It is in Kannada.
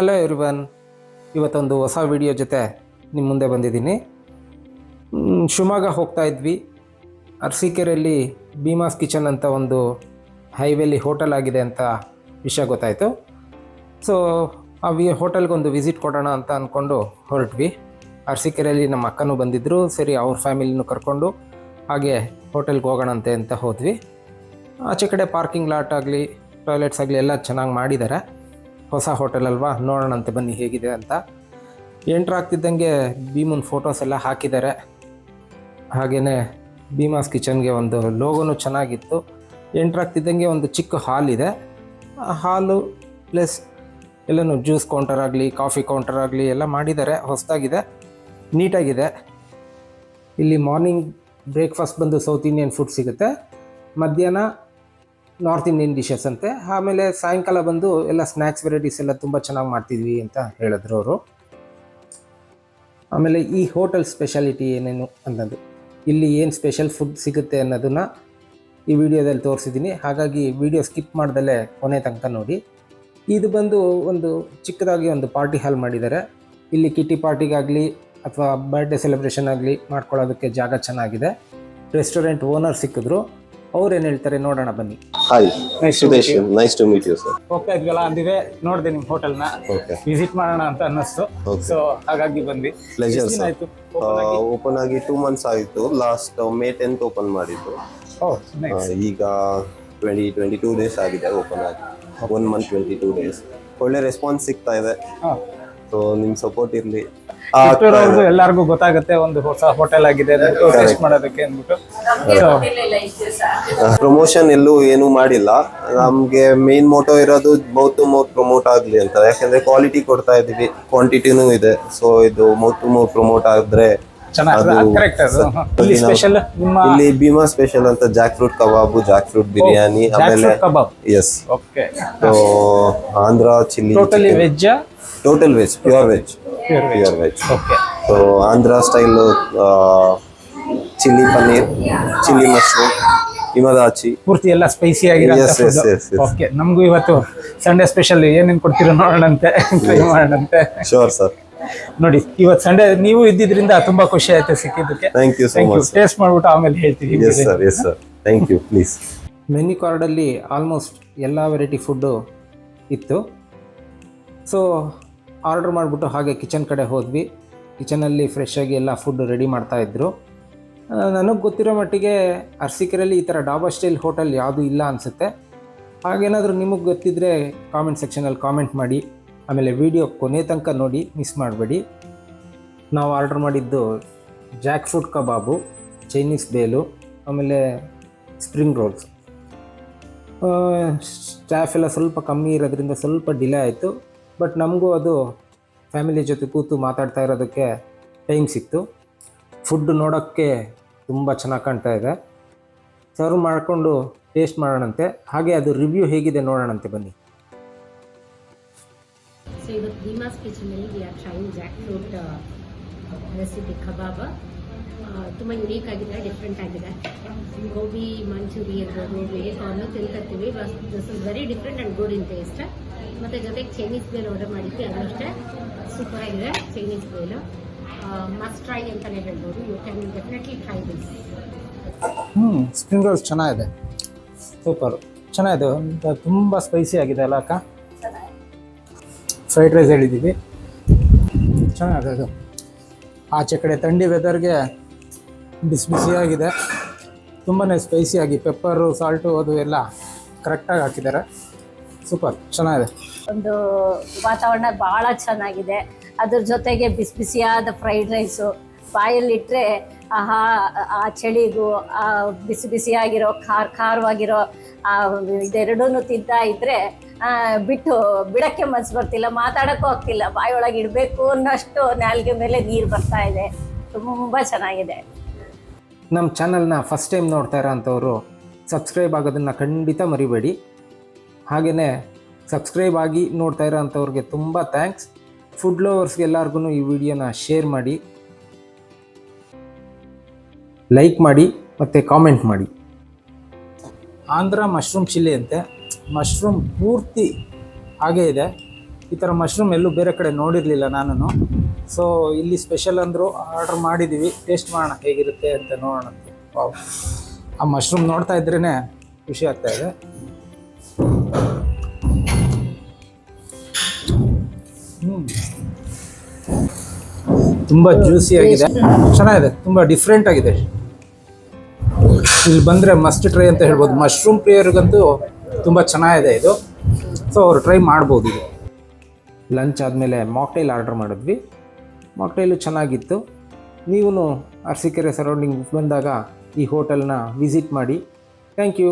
ಹಲೋ ಎವ್ರಿವನ್ ಇವತ್ತೊಂದು ಹೊಸ ವಿಡಿಯೋ ಜೊತೆ ನಿಮ್ಮ ಮುಂದೆ ಬಂದಿದ್ದೀನಿ. ಶಿವಮೊಗ್ಗ ಹೋಗ್ತಾ ಇದ್ವಿ. ಅರಸೀಕೆರೆಯಲ್ಲಿ ಭೀಮಾಸ್ ಕಿಚನ್ ಅಂತ ಒಂದು ಹೈವೇಲಿ ಹೋಟೆಲ್ ಆಗಿದೆ ಅಂತ ವಿಷಯ ಗೊತ್ತಾಯಿತು. ಸೊ ಆ ವಿ ಹೋಟೆಲ್ಗೊಂದು ವಿಸಿಟ್ ಕೊಡೋಣ ಅಂತ ಅಂದ್ಕೊಂಡು ಹೊರಟ್ವಿ. ಅರಸೀಕೆರೆಯಲ್ಲಿ ನಮ್ಮ ಅಕ್ಕನೂ ಬಂದಿದ್ದರು ಸರಿ ಅವ್ರ ಫ್ಯಾಮಿಲಿನೂ ಕರ್ಕೊಂಡು ಹಾಗೆ ಹೋಟೆಲ್ಗೆ ಹೋಗೋಣಂತೆ ಅಂತ ಹೋದ್ವಿ. ಆಚೆ ಕಡೆ ಪಾರ್ಕಿಂಗ್ ಲಾಟ್ ಆಗಲಿ ಟಾಯ್ಲೆಟ್ಸ್ ಆಗಲಿ ಎಲ್ಲ ಚೆನ್ನಾಗಿ ಮಾಡಿದ್ದಾರೆ ಹೊಸ ಹೋಟೆಲ್ ಅಲ್ವಾ? ನೋಡೋಣಂತೆ ಬನ್ನಿ ಹೇಗಿದೆ ಅಂತ. ಎಂಟ್ರ್ ಆಗ್ತಿದ್ದಂಗೆ ಭೀಮನ್ ಫೋಟೋಸ್ ಎಲ್ಲ ಹಾಕಿದ್ದಾರೆ. ಹಾಗೆಯೇ ಭೀಮಾಸ್ ಕಿಚನ್ಗೆ ಒಂದು ಲೋಗೋನು ಚೆನ್ನಾಗಿತ್ತು. ಎಂಟ್ರ್ ಆಗ್ತಿದ್ದಂಗೆ ಒಂದು ಚಿಕ್ಕ ಹಾಲ್ ಇದೆ. ಆ ಹಾಲು ಪ್ಲಸ್ ಎಲ್ಲನೂ ಜ್ಯೂಸ್ ಕೌಂಟರ್ ಆಗಲಿ ಕಾಫಿ ಕೌಂಟರ್ ಆಗಲಿ ಎಲ್ಲ ಮಾಡಿದ್ದಾರೆ. ಹೊಸದಾಗಿದೆ ನೀಟಾಗಿದೆ ಇಲ್ಲಿ ಮಾರ್ನಿಂಗ್ ಬ್ರೇಕ್ಫಾಸ್ಟ್ ಬಂದು ಸೌತ್ ಇಂಡಿಯನ್ ಫುಡ್ ಸಿಗುತ್ತೆ. ಮಧ್ಯಾಹ್ನ ನಾರ್ತ್ ಇಂಡಿಯನ್ ಡಿಶಸ್ ಅಂತೆ. ಆಮೇಲೆ ಸಾಯಂಕಾಲ ಬಂದು ಎಲ್ಲ ಸ್ನ್ಯಾಕ್ಸ್ ವೆರೈಟೀಸ್ ಎಲ್ಲ ತುಂಬ ಚೆನ್ನಾಗಿ ಮಾಡ್ತಿದ್ವಿ ಅಂತ ಹೇಳಿದ್ರು ಅವರು. ಆಮೇಲೆ ಈ ಹೋಟೆಲ್ ಸ್ಪೆಷಾಲಿಟಿ ಏನೇನು ಅನ್ನೋದು. ಇಲ್ಲಿ ಏನು ಸ್ಪೆಷಲ್ ಫುಡ್ ಸಿಗುತ್ತೆ ಅನ್ನೋದನ್ನು ಈ ವಿಡಿಯೋದಲ್ಲಿ ತೋರಿಸಿದ್ದೀನಿ. ಹಾಗಾಗಿ ವಿಡಿಯೋ ಸ್ಕಿಪ್ ಮಾಡ್ದಲೇ ಕೊನೆ ತನಕ ನೋಡಿ. ಇದು ಬಂದು ಒಂದು ಚಿಕ್ಕದಾಗಿ ಒಂದು ಪಾರ್ಟಿ ಹಾಲ್ ಮಾಡಿದ್ದಾರೆ. ಇಲ್ಲಿ ಕಿಟ್ಟಿ ಪಾರ್ಟಿಗಾಗಲಿ ಅಥವಾ ಬರ್ಡೇ ಸೆಲೆಬ್ರೇಷನ್ ಆಗಲಿ ಮಾಡ್ಕೊಳ್ಳೋದಕ್ಕೆ ಜಾಗ ಚೆನ್ನಾಗಿದೆ. ರೆಸ್ಟೋರೆಂಟ್ ಓನರ್ ಸಿಕ್ಕಿದ್ರು. ಅವ್ರು ಏನು ಹೇಳ್ತಾರೆ ನೋಡೋಣ ಬನ್ನಿ. Hi Nice to meet meet you, sir. ಹೋಗ್ತಾ ಇದ್ವಲ್ಲ ಅಂದಿದೆ ನೋಡಿದೆ ನಿಮ್ಮ ಹೋಟೆಲ್ನ. ನ ವಿಸಿಟ್ ಮಾಡೋಣ ಅಂತ ಅನ್ನಿಸ್ತು. Okay. ಸೊ ಹಾಗಾಗಿ ಬಂದ್ವಿ. Pleasure, ಎಷ್ಟ್ ದಿನ sir. ಆಯ್ತು ಓಪನ್ ಆಗಿ? ಟೂ ಮಂತ್ಸ್ ಆಯಿತು. ಲಾಸ್ಟ್ ಮೇ ಟೆಂತ್ ಓಪನ್ ಮಾಡಿದ್ದು. ಆ, ಈಗ ಟ್ವೆಂಟಿ ಟ್ವೆಂಟಿ ಟೂ ಡೇಸ್ ಆಗಿದೆ ಓಪನ್ ಆಗಿ. One month twenty two days ಒಳ್ಳೆ ರೆಸ್ಪಾನ್ಸ್ ಸಿಗ್ತಾ ಇದೆ. ಸೊ ನಿಮ್ ಸಪೋರ್ಟ್ ಇರ್ಲಿ. ಚಿತ್ತೂರವ್ರದ್ದು ಎಲ್ಲರಿಗೂ ಗೊತ್ತಾಗುತ್ತೆ ಒಂದು ಹೊಸ ಹೋಟೆಲ್ ಆಗಿದೆ ಟೇಸ್ಟ್ ಮಾಡೋದಕ್ಕೆ ಅಂದ್ಬಿಟ್ಟು. ಪ್ರಮೋಷನ್ ಎಲ್ಲೂ ಏನು ಮಾಡಿಲ್ಲ. ನಮ್ಗೆ ಮೇನ್ ಮೋಟೋ ಇರೋದು ಮೌತ್ ಟು ಮೌತ್ ಪ್ರಮೋಟ್ ಆಗ್ಲಿ ಅಂತ. ಯಾಕಂದ್ರೆ ಕ್ವಾಲಿಟಿ ಕೊಡ್ತಾ ಇದೀವಿ ಕ್ವಾಂಟಿಟಿನೂ ಇದೆ. ಸೊ ಇದು ಮೌತ್ ಟು ಮೌತ್ ಪ್ರಮೋಟ್ ಆದ್ರೆ ಚೆನ್ನಾಗಿ ಕರೆಕ್ಟ್ ಅದು ಇಲ್ಲಿ ನಾವು- ಸ್ಪೆಷಲ್ ನಿಮ್ಮ ಇಲ್ಲಿ ಭೀಮಾ ಸ್ಪೆಷಲ್ ಅಂತ jackfruit kebab jackfruit biryani ಆಮೇಲೆ kebab yes okay so Andhra chilli totally veg total veg pure veg pure veg okay so Andhra style chilli paneer chilli mushroom ಇಮದಾಚಿ ಪೂರ್ತಿ ಎಲ್ಲ ಸ್ಪೈಸಿ yes. ಓಕೆ ನಮಗೂ ಇವತ್ತು ಸಂಡೇ ಸ್ಪೆಷಲ್ ಏನೇನು ಕೊಡ್ತೀರೋ ನೋಡೋಣಂತೆ. ಟ್ರೈ ಮಾಡೋಣಂತೆ. ಶೋರ್ ಸರ್ ನೋಡಿ ಇವತ್ತು ಸಂಡೇ ನೀವು ಇದ್ದಿದ್ರಿಂದ ತುಂಬಾ ಖುಷಿ ಆಯ್ತು ಸಿಕ್ಕಿದ್ದಕ್ಕೆ. ಥ್ಯಾಂಕ್ ಯು ಟೇಸ್ಟ್ ಮಾಡ್ಬಿಟ್ಟು ಆಮೇಲೆ ಹೇಳ್ತೀವಿ yes sir yes sir thank you please menu ಕಾರ್ಡಲ್ಲಿ ಆಲ್ಮೋಸ್ಟ್ ಎಲ್ಲ ವೆರೈಟಿ ಫುಡ್ಡು ಇತ್ತು. ಸೊ ಆರ್ಡ್ರ್ ಮಾಡಿಬಿಟ್ಟು ಹಾಗೆ ಕಿಚನ್ ಕಡೆ ಹೋದ್ವಿ. ಕಿಚನಲ್ಲಿ ಫ್ರೆಶ್ ಆಗಿ ಎಲ್ಲ ಫುಡ್ ರೆಡಿ ಮಾಡ್ತಾಯಿದ್ರು ನನಗೆ ಗೊತ್ತಿರೋ ಮಟ್ಟಿಗೆ ಅರ್ಸಿಕೆರಲ್ಲಿ ಈ ಥರ ಡಾಬಾ ಸ್ಟೈಲ್ ಹೋಟೆಲ್ ಯಾವುದೂ ಇಲ್ಲ ಅನಿಸುತ್ತೆ. ಹಾಗೇನಾದರೂ ನಿಮಗೆ ಗೊತ್ತಿದ್ದರೆ ಕಾಮೆಂಟ್ ಸೆಕ್ಷನಲ್ಲಿ ಕಾಮೆಂಟ್ ಮಾಡಿ. ಆಮೇಲೆ ವಿಡಿಯೋ ಕೊನೆ ತನಕ ನೋಡಿ ಮಿಸ್ ಮಾಡಬೇಡಿ. ನಾವು ಆರ್ಡ್ರ್ ಮಾಡಿದ್ದು jackfruit kebab Chinese bhel, ಆಮೇಲೆ ಸ್ಪ್ರಿಂಗ್ ರೋಲ್ಸ್ ಸ್ಟಾಫ್ ಎಲ್ಲ ಸ್ವಲ್ಪ ಕಮ್ಮಿ ಇರೋದ್ರಿಂದ ಸ್ವಲ್ಪ ಡಿಲೇ ಆಯಿತು. ಬಟ್ ನಮಗೂ ಅದು ಫ್ಯಾಮಿಲಿ ಜೊತೆ ಕೂತು ಮಾತಾಡ್ತಾ ಇರೋದಕ್ಕೆ ಟೈಮ್ ಸಿಕ್ತು. ಫುಡ್ ನೋಡೋಕ್ಕೆ ತುಂಬ ಚೆನ್ನಾಗಿ ಕಾಣ್ತಾ ಇದೆ. ಸರ್ವ್ ಮಾಡಿಕೊಂಡು ಟೇಸ್ಟ್ ಮಾಡೋಣಂತೆ. ಹಾಗೆ ಅದು ರಿವ್ಯೂ ಹೇಗಿದೆ ನೋಡೋಣಂತೆ ಬನ್ನಿ. ಸೊ ಇವತ್ತು trying jackfruit recipe kebab ತುಂಬ ಯುನೀಕ್ ಆಗಿದೆ ಡಿಫ್ರೆಂಟ್ ಆಗಿದೆ. ಗೋಬಿ ಮಂಚೂರಿ ಇರ್ಬೋದು ಬೇರೆ corn ತಿಂತಿರ್ತೀವಿ. This is very different and good in taste ಮತ್ತು ಜೊತೆಗೆ ಚೈನೀಸ್ ಬೇಲ್ ಆರ್ಡರ್ ಮಾಡಿದ್ವಿ, ಅದು ಅಷ್ಟೇ. ಸೂಪರ್ ಆಗಿದೆ, ಚೈನೀಸ್ ಬೇಲು. ಮಸ್ಟ್ ಟ್ರೈ ಅಂತಲೇ ಹೇಳ್ಬೋದು. You can definitely try this ಹ್ಞೂ ಸ್ಪ್ರಿಂಗ್ ರೋಲ್ಸ್ ಚೆನ್ನಾಗಿದೆ. ಸೂಪರ್ ಚೆನ್ನಾಗಿದೆ. ತುಂಬ ಸ್ಪೈಸಿ ಆಗಿದೆ ಅಲ್ಲ ಅಕ್ಕ? ಫ್ರೈಡ್ ರೈಸ್ ಹೇಳಿದ್ದೀವಿ ಚೆನ್ನಾಗಿದೆ ಅದು. ಆಚೆ ಕಡೆ ಥಂಡಿ ವೆದರ್ಗೆ ಬಿಸಿ ಬಿಸಿಯಾಗಿದೆ ತುಂಬಾ ಸ್ಪೈಸಿಯಾಗಿ ಪೆಪ್ಪರು ಸಾಲ್ಟು ಅದು ಎಲ್ಲ ಕರೆಕ್ಟಾಗಿ ಹಾಕಿದ್ದಾರೆ. ಸೂಪರ್ ಚೆನ್ನಾಗಿದೆ. ಒಂದು ವಾತಾವರಣ ಬಹಳ ಚೆನ್ನಾಗಿದೆ. ಅದ್ರ ಜೊತೆಗೆ ಬಿಸಿ ಬಿಸಿಯಾದ ಫ್ರೈಡ್ ರೈಸು ಬಾಯಲ್ಲಿಟ್ಟರೆ ಆಹಾ ಆ ಚಳಿಗೂ ಆ ಬಿಸಿ ಬಿಸಿಯಾಗಿರೋ ಖಾರ ಖಾರವಾಗಿರೋ ಆ ಇದೆರಡೂ ತಿಂತಾ ಇದ್ರೆ ಬಿಟ್ಟು ಬಿಡಕ್ಕೆ ಮನ್ಸು ಬರ್ತಿಲ್ಲ ಮಾತಾಡೋಕ್ಕೂ ಆಗ್ತಿಲ್ಲ ಬಾಯಿಯೊಳಗೆ ಇಡಬೇಕು ಅನ್ನೋಷ್ಟು ನಾಲ್ಗೆ ಮೇಲೆ ನೀರು ಬರ್ತಾ ಇದೆ. ತುಂಬ ಚೆನ್ನಾಗಿದೆ. ನಮ್ಮ ಚಾನಲ್ನ ಫಸ್ಟ್ ಟೈಮ್ ನೋಡ್ತಾ ಇರೋ ಅಂಥವ್ರು ಸಬ್ಸ್ಕ್ರೈಬ್ ಆಗೋದನ್ನು ಖಂಡಿತ ಮರಿಬೇಡಿ. ಹಾಗೆಯೇ ಸಬ್ಸ್ಕ್ರೈಬ್ ಆಗಿ ನೋಡ್ತಾ ಇರೋ ಅಂಥವ್ರಿಗೆ ತುಂಬ ಥ್ಯಾಂಕ್ಸ್ ಫುಡ್ ಲವರ್ಸ್ಗೆ ಎಲ್ಲರಿಗೂ ಈ ವಿಡಿಯೋನ ಶೇರ್ ಮಾಡಿ ಲೈಕ್ ಮಾಡಿ ಮತ್ತು ಕಾಮೆಂಟ್ ಮಾಡಿ. ಆಂಧ್ರ ಮಶ್ರೂಮ್ ಚಿಲ್ಲಿ ಅಂತೆ. ಮಶ್ರೂಮ್ ಪೂರ್ತಿ ಹಾಗೇ ಇದೆ. ಈ ಥರ ಮಶ್ರೂಮ್ ಎಲ್ಲೂ ಬೇರೆ ಕಡೆ ನೋಡಿರಲಿಲ್ಲ ನಾನು ಸೊ ಇಲ್ಲಿ ಸ್ಪೆಷಲ್ ಅಂದರೂ ಆರ್ಡ್ರ್ ಮಾಡಿದ್ದೀವಿ ಟೇಸ್ಟ್ ಮಾಡೋಣ ಹೇಗಿರುತ್ತೆ ಅಂತ ನೋಡೋಣ. ಆ ಮಶ್ರೂಮ್ ನೋಡ್ತಾ ಇದ್ರೇ ಖುಷಿ ಆಗ್ತಾ ತುಂಬ ಜ್ಯೂಸಿ ಆಗಿದೆ. ಚೆನ್ನಾಗಿದೆ, ತುಂಬ ಡಿಫ್ರೆಂಟ್ ಆಗಿದೆ. ಇಲ್ಲಿ ಬಂದರೆ ಮಸ್ಟ್ ಟ್ರೈ ಅಂತ ಹೇಳ್ಬೋದು. ಮಶ್ರೂಮ್ ಪ್ರಿಯರಿಗಂತೂ ತುಂಬ ಚೆನ್ನಾಗಿದೆ ಇದು. ಸೊ ಅವ್ರು ಟ್ರೈ ಮಾಡ್ಬೋದು ಇದು. ಲಂಚ್ ಆದಮೇಲೆ ಮಾಕ್ಟೈಲ್ ಆರ್ಡರ್ ಮಾಡಿದ್ವಿ. ಮಾಕ್ಟೈಲು ಚೆನ್ನಾಗಿತ್ತು. ನೀವು ಅರಸೀಕೆರೆ ಸರೌಂಡಿಂಗ್ ಬಂದಾಗ ಈ ಹೋಟೆಲ್ನ ವಿಸಿಟ್ ಮಾಡಿ. Thank you